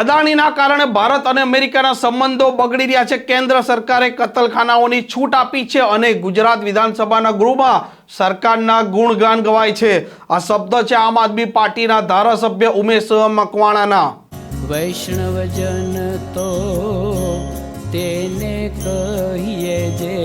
અદાણીના કારણે ભારત અને અમેરિકાના સંબંધો બગડી રહ્યા છે. કેન્દ્ર સરકારે કતલખાનાઓની છૂટ આપી છે અને ગુજરાત વિધાનસભાના ગૃહમાં સરકારના ગુણગાન ગવાય છે. આ શબ્દ છે આમ આદમી પાર્ટીના ધારાસભ્ય ઉમેશ મકવાણાના. વૈષ્ણવજન તો તેને કહીએ જે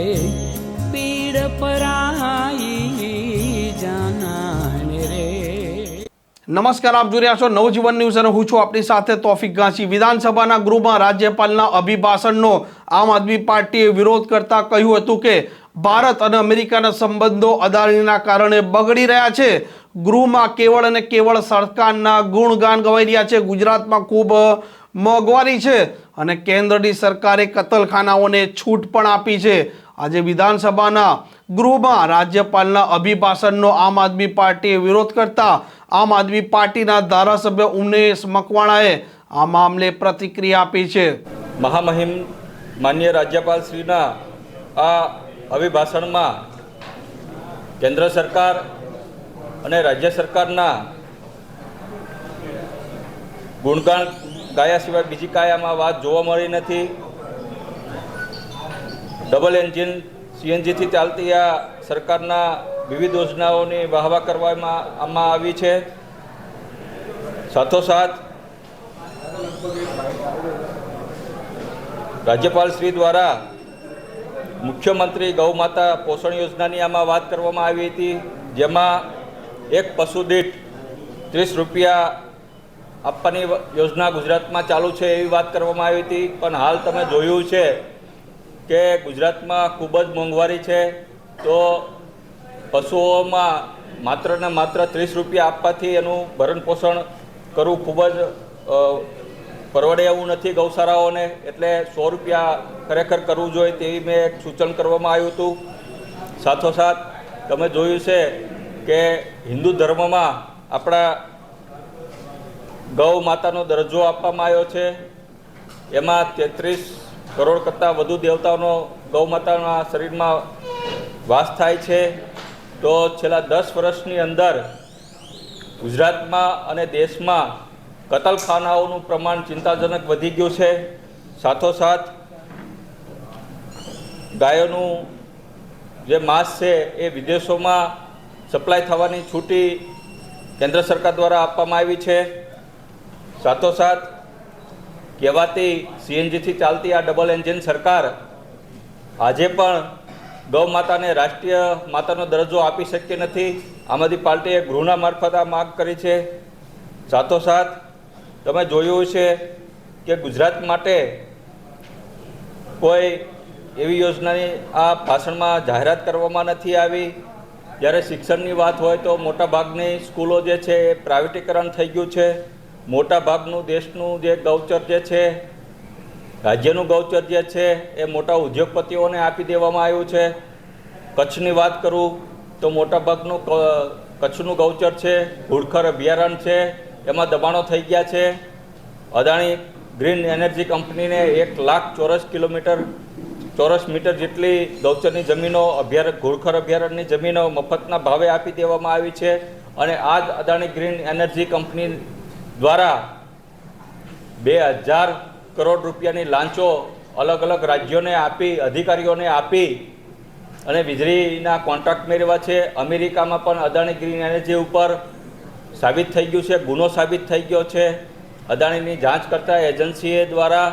નમસ્કાર, આપ જોઈ રહ્યા છો નવજીવન ન્યૂઝ અને હું છું આપણી સાથે તોફિક ગાંચી વિધાનસભાના ગૃહમાં રાજ્યપાલના અભિભાષણનો આમ આદમી પાર્ટીએ વિરોધ કરતા કહ્યું હતું કે, ભારત અને અમેરિકાના સંબંધો અદાણીના કારણે બગડી રહ્યા છે. ગૃહમાં કેવળ અને કેવળ સરકારના ગુણગાન ગવાઈ રહ્યા છે. ગુજરાતમાં ખૂબ મોંઘવારી છે અને કેન્દ્રની સરકારે કતલખાનાઓને છૂટ પણ આપી છે. આજે વિધાનસભાના ગૃહમાં રાજ્યપાલના અભિભાષણનો આમ આદમી પાર્ટીએ વિરોધ કરતા આમ આદમી પાર્ટીના ધારાસભ્ય ઉમેશ મકવાણાએ આ મામલે પ્રતિક્રિયા આપી છે. મહામહિમ માન્ય રાજ્યપાલ શ્રીના આ અભિભાષણમાં કેન્દ્ર સરકાર અને રાજ્ય સરકારના ગુણગાન ગાયા સિવાય બીજી કાયામાં વાત જોવા મળી નથી. ડબલ એન્જિન સીએનજીથી ચાલતી આ સરકારના વિવિધ યોજનાઓની વાહવા કરવામાં આમાં આવી છે. સાથોસાથ રાજ્યપાલ શ્રી દ્વારા મુખ્યમંત્રી ગૌમાતા પોષણ યોજનાની આમાં વાત કરવામાં આવી હતી, જેમાં એક પશુ દીઠ ત્રીસ રૂપિયા આપવાની યોજના ગુજરાતમાં ચાલુ છે એવી વાત કરવામાં આવી હતી. પણ હાલ તમે જોયું છે કે ગુજરાતમાં ખૂબ જ મોંઘવારી છે. તો પશુઓમાં માત્ર ને માત્ર ત્રીસ રૂપિયા આપવાથી એનું ભરણ પોષણ કરવું ખૂબ જ પરવડે એવું નથી ગૌશાળાઓને. એટલે સો રૂપિયા ખરેખર કરવું જોઈએ તેવી મેં એક સૂચન કરવામાં આવ્યું હતું. સાથોસાથ તમે જોયું છે કે હિન્દુ ધર્મમાં આપણા ગૌ માતાનો દરજ્જો આપવામાં આવ્યો છે. એમાં તેત્રીસ કરોડ કરતાં વધુ દેવતાઓનો ગૌ માતાના શરીરમાં વાસ થાય છે. તો છેલ્લા દસ વર્ષની અંદર ગુજરાતમાં અને દેશમાં કતલખાનાઓનું પ્રમાણ ચિંતાજનક વધી ગયું છે. સાથોસાથ ગાયોનું જે માંસ છે એ વિદેશોમાં સપ્લાય થવાની છૂટી કેન્દ્ર સરકાર દ્વારા આપવામાં આવી છે. સાથોસાથ કહેવાતી સીએનજીથી ચાલતી આ ડબલ એન્જિન સરકાર આજે પણ ગૌ માતાને રાષ્ટ્રીય માતાનો દરજ્જો આપી શકતી નથી. આમ આદમી પાર્ટીએ ગૃહના મારફત આ માગ કરી છે. સાથોસાથ તમે જોયું છે કે ગુજરાત માટે કોઈ એવી યોજનાની આ ભાષણમાં જાહેરાત કરવામાં નથી આવી. જ્યારે શિક્ષણની વાત હોય તો મોટાભાગની સ્કૂલો જે છે એ પ્રાઇવેટીકરણ થઈ ગયું છે. મોટાભાગનું દેશનું જે ગૌચર જે છે રાજ્યનું ગૌચર જે છે, એ મોટા ઉદ્યોગપતિઓને આપી દેવામાં આવ્યું છે. કચ્છની વાત કરું, તો મોટાભાગનું કચ્છનું ગૌચર છે ઘુડખર અભયારણ્ય છે, એમાં દબાણો થઈ ગયા છે. અદાણી ગ્રીન એનર્જી કંપનીને એક લાખ ચોરસ કિલોમીટર, ચોરસ મીટર જેટલી ગૌચરની જમીનો અભ્યાર ઘુડખર અભયારણ્યની જમીનો મફતના ભાવે આપી દેવામાં આવી છે. અને આ જ અદાણી ગ્રીન એનર્જી કંપની દ્વારા બે હજાર કરોડ રૂપિયાની લાંચો અલગ અલગ રાજ્યોને આપી, અધિકારીઓને આપી અને વીજળીના કોન્ટ્રાક્ટ મેળવ્યા છે. અમેરિકામાં પણ અદાણી ગ્રીન એનર્જી ઉપર સાબિત થઈ ગયું છે, ગુનો સાબિત થઈ ગયો છે. અદાણીની જાંચ કરતા એજન્સીએ દ્વારા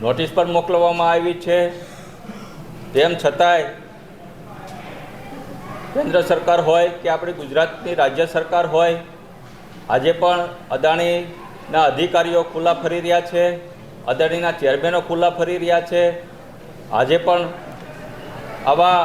નોટિસ પણ મોકલવામાં આવી છે. તેમ છતાંય કેન્દ્ર સરકાર હોય કે આપણી ગુજરાતની રાજ્ય સરકાર હોય, આજે પણ અદાણીના અધિકારીઓ ખુલ્લા ફરી રહ્યા છે. અદાણીના ચેરમેનો ખુલ્લા ફરી રહ્યા છે. આજે પણ આવા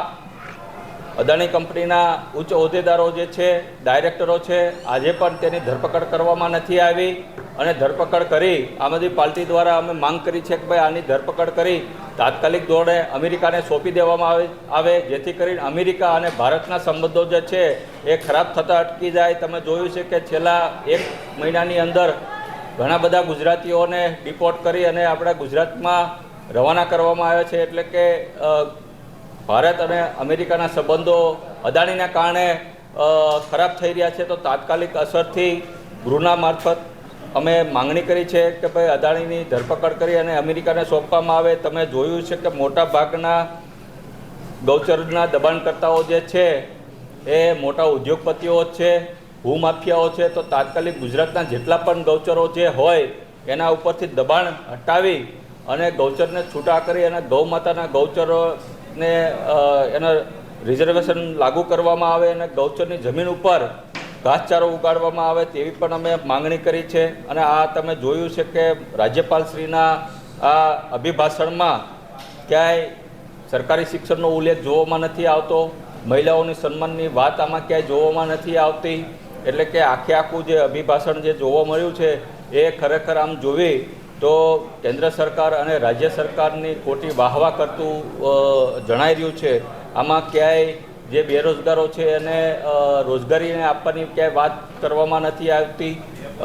અદાણી કંપનીના ઉચ્ચ હોદ્દેદારો જે છે, ડાયરેક્ટરો છે, આજે પણ તેની ધરપકડ કરવામાં નથી આવી. અને ધરપકડ કરી, આમ આદમી પાર્ટી દ્વારા અમે માંગ કરી છે કે ભાઈ આની ધરપકડ કરી તાત્કાલિક ધોરણે અમેરિકાને સોંપી દેવામાં આવે આવે, જેથી કરીને અમેરિકા અને ભારતના સંબંધો જે છે, એ ખરાબ થતાં અટકી જાય. તમે જોયું છે કે છેલ્લા એક મહિનાની અંદર ઘણા બધા ગુજરાતીઓને ડિપોર્ટ કરી અને આપણા ગુજરાતમાં રવાના કરવામાં આવ્યા છે એટલે કે ભારત અને અમેરિકાના સંબંધો અદાણીના કારણે ખરાબ થઈ રહ્યા છે. તો તાત્કાલિક અસરથી ગૃહના મારફત અમે માંગણી કરી છે કે ભાઈ અદાણીની ધરપકડ કરી અને અમેરિકાને સોંપવામાં આવે. તમે જોયું છે કે મોટા ભાગના ગૌચરના દબાણકર્તાઓ જે છે, એ મોટા ઉદ્યોગપતિઓ જ છે. ભૂમાફિયાઓ છે, તો તાત્કાલિક ગુજરાતના જેટલા પણ ગૌચરો જે હોય, એના ઉપરથી દબાણ હટાવી અને ગૌચરને છૂટા કરી અને ગૌ માતાના ગૌચરોને એના રિઝર્વેશન લાગુ કરવામાં આવે અને ગૌચરની જમીન ઉપર ઘાસચારો ઉગાડવામાં આવે તેવી પણ અમે માંગણી કરી છે. અને આ તમે જોયું છે કે રાજ્યપાલશ્રીના આ અભિભાષણમાં ક્યાંય સરકારી શિક્ષણનો ઉલ્લેખ જોવામાં નથી આવતો. મહિલાઓની સન્માનની વાત આમાં ક્યાંય જોવામાં નથી આવતી. એટલે કે આખે આખું જે અભિભાષણ જે જોવા મળ્યું છે, એ ખરેખર આમ જોવી તો કેન્દ્ર સરકાર અને રાજ્ય સરકારની ખોટી વાહવા કરતું જણાઈ રહ્યું છે. આમાં ક્યાંય જે બેરોજગારો છે એને રોજગારીને આપવાની ક્યાંય વાત કરવામાં નથી આવતી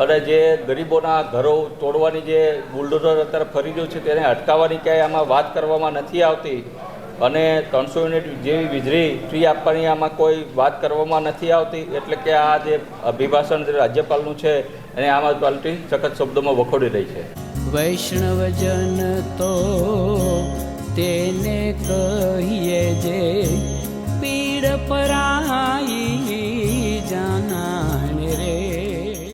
અને જે ગરીબોના ઘરો તોડવાની જે બુલડોઝર અત્યારે ફરી રહ્યું છે, તેને અટકાવવાની ક્યાંય આમાં વાત કરવામાં નથી આવતી. અને ત્રણસો યુનિટ જેવી વીજળી ફ્રી આપવાની આમાં કોઈ વાત કરવામાં નથી આવતી, એટલે કે આ જે અભિભાષણ જે રાજ્યપાલનું છે, એને આમ આદમી પાર્ટી સખત શબ્દોમાં વખોડી રહી છે. વૈષ્ણવજન તો તેને કહીએ જે પીડ પરાઈ